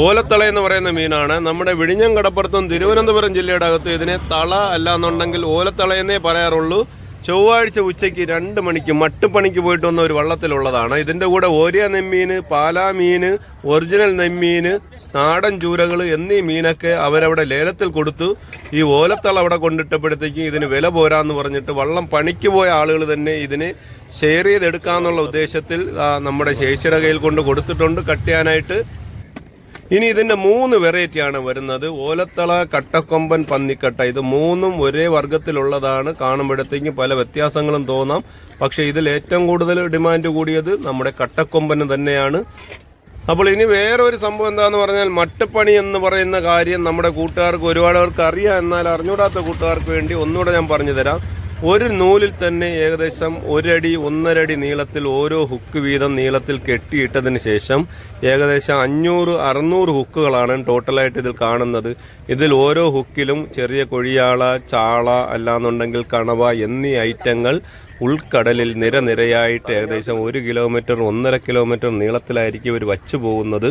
ഓലത്തള എന്ന് പറയുന്ന മീനാണ്. നമ്മുടെ വിഴിഞ്ഞം കടപ്പുറത്തും തിരുവനന്തപുരം ജില്ലയുടെ അകത്ത് ഇതിനെ തള അല്ലാന്നുണ്ടെങ്കിൽ ഓലത്തള എന്നേ പറയാറുള്ളൂ. ചൊവ്വാഴ്ച ഉച്ചയ്ക്ക് രണ്ട് മണിക്ക് മട്ടുപണിക്ക് പോയിട്ട് വന്ന ഒരു വള്ളത്തിലുള്ളതാണ്. ഇതിന്റെ കൂടെ ഓരിയ നെമ്മീന് പാലാ മീന് ഒറിജിനൽ നെമ്മീന് നാടൻ ചൂരകൾ എന്നീ മീനൊക്കെ അവരവിടെ ലേലത്തിൽ കൊടുത്തു. ഈ ഓലത്തള അവിടെ കൊണ്ടിട്ടപ്പോഴത്തേക്കും ഇതിന് വില പോരാന്ന് പറഞ്ഞിട്ട് വള്ളം പണിക്ക് പോയ ആളുകൾ തന്നെ ഇതിനെ ഷെയർ ചെയ്തെടുക്കാന്നുള്ള ഉദ്ദേശത്തിൽ നമ്മുടെ ശേഷിയുടെ കയ്യിൽ കൊണ്ട് കൊടുത്തിട്ടുണ്ട്. കട്ടിയാനായിട്ട് ഇനി ഇതിന്റെ മൂന്ന് വെറൈറ്റിയാണ് വരുന്നത്. ഓലത്തള കട്ടക്കൊമ്പൻ പന്നിക്കട്ട. ഇത് മൂന്നും ഒരേ വർഗത്തിലുള്ളതാണ് കാണുമ്പോഴത്തേക്കും പല വ്യത്യാസങ്ങളും തോന്നാം. പക്ഷെ ഇതിൽ ഏറ്റവും കൂടുതൽ ഡിമാൻഡ് കൂടിയത് നമ്മുടെ കട്ടക്കൊമ്പന് തന്നെയാണ്. അപ്പോൾ ഇനി വേറെ ഒരു സംഭവം എന്താന്ന് പറഞ്ഞാൽ മട്ടുപ്പണി എന്ന് പറയുന്ന കാര്യം നമ്മുടെ കൂട്ടുകാർക്ക് ഒരുപാട് പേർക്ക് അറിയാം. എന്നാൽ അറിഞ്ഞൂടാത്ത കൂട്ടുകാർക്ക് വേണ്ടി ഒന്നുകൂടെ ഞാൻ പറഞ്ഞു തരാം. ഒരു നൂലിൽ തന്നെ ഏകദേശം ഒരടി ഒന്നരടി നീളത്തിൽ ഓരോ ഹുക്ക് വീതം നീളത്തിൽ കെട്ടിയിട്ടതിന് ശേഷം ഏകദേശം അഞ്ഞൂറ് അറുന്നൂറ് ഹുക്കുകളാണ് ടോട്ടലായിട്ട് ഇതിൽ കാണുന്നത്. ഇതിൽ ഓരോ ഹുക്കിലും ചെറിയ കൊഴിയാള ചാള അല്ലാന്നുണ്ടെങ്കിൽ കണവ എന്നീ ഐറ്റങ്ങൾ ഉൾക്കടലിൽ നിരനിരയായിട്ട് ഏകദേശം ഒരു കിലോമീറ്റർ ഒന്നര കിലോമീറ്റർ നീളത്തിലായിരിക്കും ഇവർ വച്ചു പോകുന്നത്.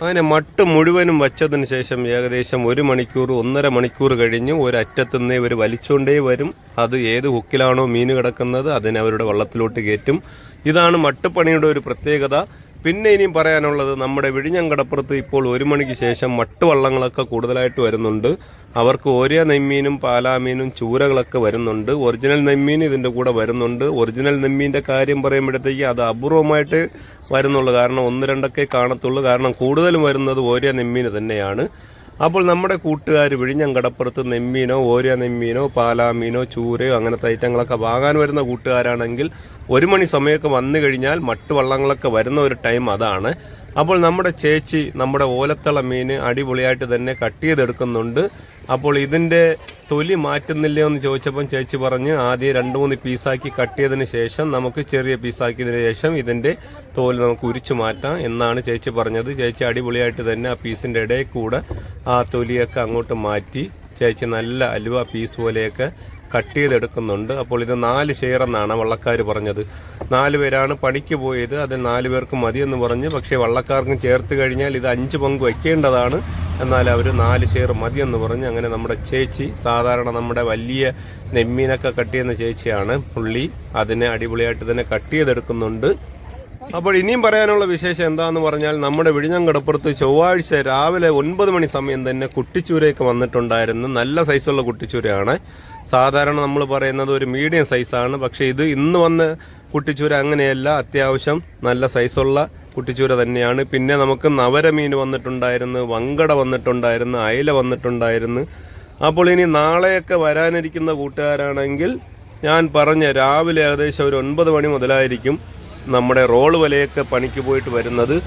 അങ്ങനെ മട്ട് മുഴുവനും വച്ചതിന് ശേഷം ഏകദേശം ഒരു മണിക്കൂർ ഒന്നര മണിക്കൂർ കഴിഞ്ഞ് ഒരറ്റത്തുനിന്ന് ഇവർ വലിച്ചുകൊണ്ടേ വരും. അത് ഏത് ഹുക്കിലാണോ മീൻ കിടക്കുന്നത് അതിനെ അവരുടെ വള്ളത്തിലോട്ട് കയറ്റും. ഇതാണ് മട്ടുപണിയുടെ ഒരു പ്രത്യേകത. പിന്നെ ഇനിയും പറയാനുള്ളത് നമ്മുടെ വിഴിഞ്ഞങ്കടപ്പുറത്ത് ഇപ്പോൾ ഒരു മണിക്ക് ശേഷം മട്ടുവള്ളങ്ങളൊക്കെ കൂടുതലായിട്ട് വരുന്നുണ്ട്. അവർക്ക് ഓരോ നെമ്മീനും പാലാമീനും ചൂരകളൊക്കെ വരുന്നുണ്ട്. ഒറിജിനൽ നെമ്മീൻ ഇതിന്റെ കൂടെ വരുന്നുണ്ട്. ഒറിജിനൽ നെമ്മീന്റെ കാര്യം പറയുമ്പോഴത്തേക്ക് അത് അപൂർവമായിട്ട് വരുന്നുള്ളൂ. കാരണം ഒന്ന് രണ്ടൊക്കെ കാണത്തുള്ളൂ. കാരണം കൂടുതലും വരുന്നത് ഓരോ നെമ്മീന് തന്നെയാണ്. അപ്പോൾ നമ്മുടെ കൂട്ടുകാർ വിഴിഞ്ഞം കടപ്പുറത്ത് നെമ്മീനോ ഓരോ നെമ്മീനോ പാലാമീനോ ചൂരയോ അങ്ങനത്തെ ഐറ്റങ്ങളൊക്കെ വാങ്ങാൻ വരുന്ന കൂട്ടുകാരാണെങ്കിൽ ഒരു മണി സമയമൊക്കെ വന്നു കഴിഞ്ഞാൽ മട്ടുവള്ളങ്ങളൊക്കെ വരുന്ന ഒരു ടൈം അതാണ്. അപ്പോൾ നമ്മുടെ ചേച്ചി നമ്മുടെ ഓലത്തള മീൻ അടിപൊളിയായിട്ട് തന്നെ കട്ട് ചെയ്തെടുക്കുന്നുണ്ട്. അപ്പോൾ ഇതിന്റെ തൊലി മാറ്റുന്നില്ലയോ എന്ന് ചോദിച്ചപ്പം ചേച്ചി പറഞ്ഞ് ആദ്യം രണ്ട് മൂന്ന് പീസാക്കി കട്ട് ചെയ്തതിന് ശേഷം നമുക്ക് ചെറിയ പീസാക്കിയതിന് ശേഷം ഇതിന്റെ തോൽ നമുക്ക് ഉരിച്ചു മാറ്റാം എന്നാണ് ചേച്ചി പറഞ്ഞത്. ചേച്ചി അടിപൊളിയായിട്ട് തന്നെ ആ പീസിന്റെ ഇടയിൽ കൂടെ ആ തൊലിയൊക്കെ അങ്ങോട്ട് മാറ്റി ചേച്ചി നല്ല അലുവ പീസ് പോലെയൊക്കെ കട്ട് ചെയ്തെടുക്കുന്നുണ്ട്. അപ്പോൾ ഇത് നാല് ഷെയർ എന്നാണ് വള്ളക്കാർ പറഞ്ഞത്. നാല് പേരാണ് പണിക്ക് പോയത്. അതിൽ നാല് പേർക്ക് മതിയെന്ന് പറഞ്ഞ്. പക്ഷേ വള്ളക്കാർക്കും ചേർത്ത് കഴിഞ്ഞാൽ ഇത് അഞ്ച് പങ്ക് വയ്ക്കേണ്ടതാണ്. എന്നാൽ അവർ നാല് ഷെയർ മതിയെന്ന് പറഞ്ഞ് അങ്ങനെ നമ്മുടെ ചേച്ചി സാധാരണ നമ്മുടെ വലിയ നെമ്മീനൊക്കെ കട്ട് ചെയ്യുന്ന ചേച്ചിയാണ്. പുള്ളി അതിനെ അടിപൊളിയായിട്ട് തന്നെ കട്ട് ചെയ്തെടുക്കുന്നുണ്ട്. അപ്പോൾ ഇനിയും പറയാനുള്ള വിശേഷം എന്താന്ന് പറഞ്ഞാൽ നമ്മുടെ വിഴിഞ്ഞങ്കടപ്പുറത്ത് ചൊവ്വാഴ്ച രാവിലെ ഒൻപത് മണി സമയം തന്നെ കുട്ടിച്ചൂരയൊക്കെ വന്നിട്ടുണ്ടായിരുന്നു നല്ല സൈസുള്ള കുട്ടിച്ചൂരയാണ്. സാധാരണ നമ്മൾ പറയുന്നത് ഒരു മീഡിയം സൈസാണ് പക്ഷേ ഇത് ഇന്ന് വന്ന് കുട്ടിച്ചൂര അങ്ങനെയല്ല. അത്യാവശ്യം നല്ല സൈസുള്ള കുട്ടിച്ചൂര തന്നെയാണ്. പിന്നെ നമുക്ക് നവരമീൻ വന്നിട്ടുണ്ടായിരുന്നു വങ്കട വന്നിട്ടുണ്ടായിരുന്നു അയല വന്നിട്ടുണ്ടായിരുന്നു. അപ്പോൾ ഇനി നാളെയൊക്കെ വരാനിരിക്കുന്ന കൂട്ടുകാരാണെങ്കിൽ ഞാൻ പറഞ്ഞ രാവിലെ ഏകദേശം ഒരു ഒൻപത് മണി മുതലായിരിക്കും. നമ്മുടെ റോൾ വലയൊക്കെ പണിക്ക് പോയിട്ട് വരുന്നത്.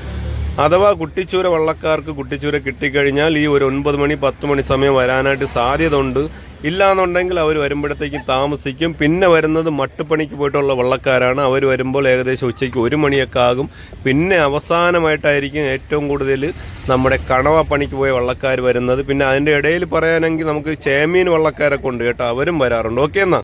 അഥവാ കുട്ടിച്ചൂര വള്ളക്കാർക്ക് കുട്ടിച്ചൂര കിട്ടിക്കഴിഞ്ഞാൽ ഈ ഒരു ഒൻപത് മണി പത്ത് മണി സമയം വരാനായിട്ട് സാധ്യത ഉണ്ട് ഇല്ലാന്നുണ്ടെങ്കിൽ അവർ വരുമ്പോഴത്തേക്കും താമസിക്കും. പിന്നെ വരുന്നത് മട്ടുപണിക്ക് പോയിട്ടുള്ള വള്ളക്കാരാണ്. അവർ വരുമ്പോൾ ഏകദേശം ഉച്ചയ്ക്ക് ഒരു മണിയൊക്കെ ആകും. പിന്നെ അവസാനമായിട്ടായിരിക്കും ഏറ്റവും കൂടുതൽ നമ്മുടെ കണവ പണിക്ക് പോയ വള്ളക്കാർ വരുന്നത്. പിന്നെ അതിന്റെ ഇടയിൽ പറയാനെങ്കിൽ നമുക്ക് ചേമീൻ വള്ളക്കാരൊക്കെ ഉണ്ട് കേട്ടോ. അവരും വരാറുണ്ട്. ഓക്കെ എന്നാ.